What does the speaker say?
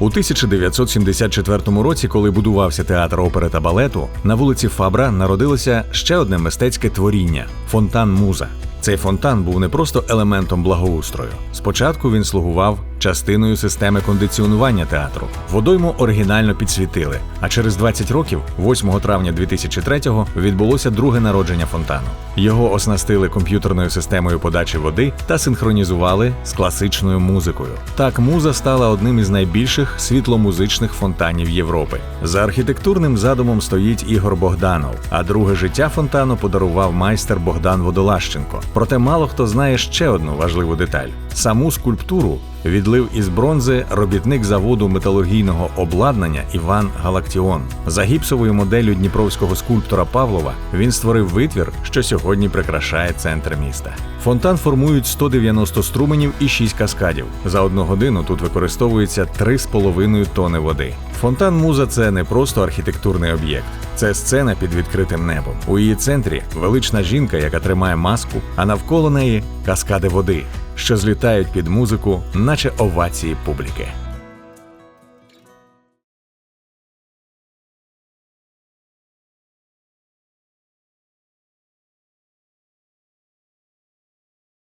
У 1974 році, коли будувався театр опери та балету, на вулиці Фабра народилося ще одне мистецьке творіння фонтан Муза. Цей фонтан був не просто елементом благоустрою. Спочатку він слугував частиною системи кондиціонування театру. Водойму оригінально підсвітили. А через 20 років, 8 травня 2003-го, відбулося друге народження фонтану. Його оснастили комп'ютерною системою подачі води та синхронізували з класичною музикою. Так муза стала одним із найбільших світломузичних фонтанів Європи. За архітектурним задумом стоїть Ігор Богданов, а друге життя фонтану подарував майстер Богдан Водолащенко. Проте мало хто знає ще одну важливу деталь: саму скульптуру відлив із бронзи робітник заводу металургійного обладнання Іван Галактіон. За гіпсовою моделлю дніпровського скульптора Павлова він створив витвір, що сьогодні прикрашає центр міста. Фонтан формують 190 струменів і 6 каскадів. За одну годину тут використовується 3,5 тони води. Фонтан Муза це не просто архітектурний об'єкт, це сцена під відкритим небом. У її центрі велична жінка, яка тримає маску, а навколо неї каскади води, що злітають під музику, наче овації публіки.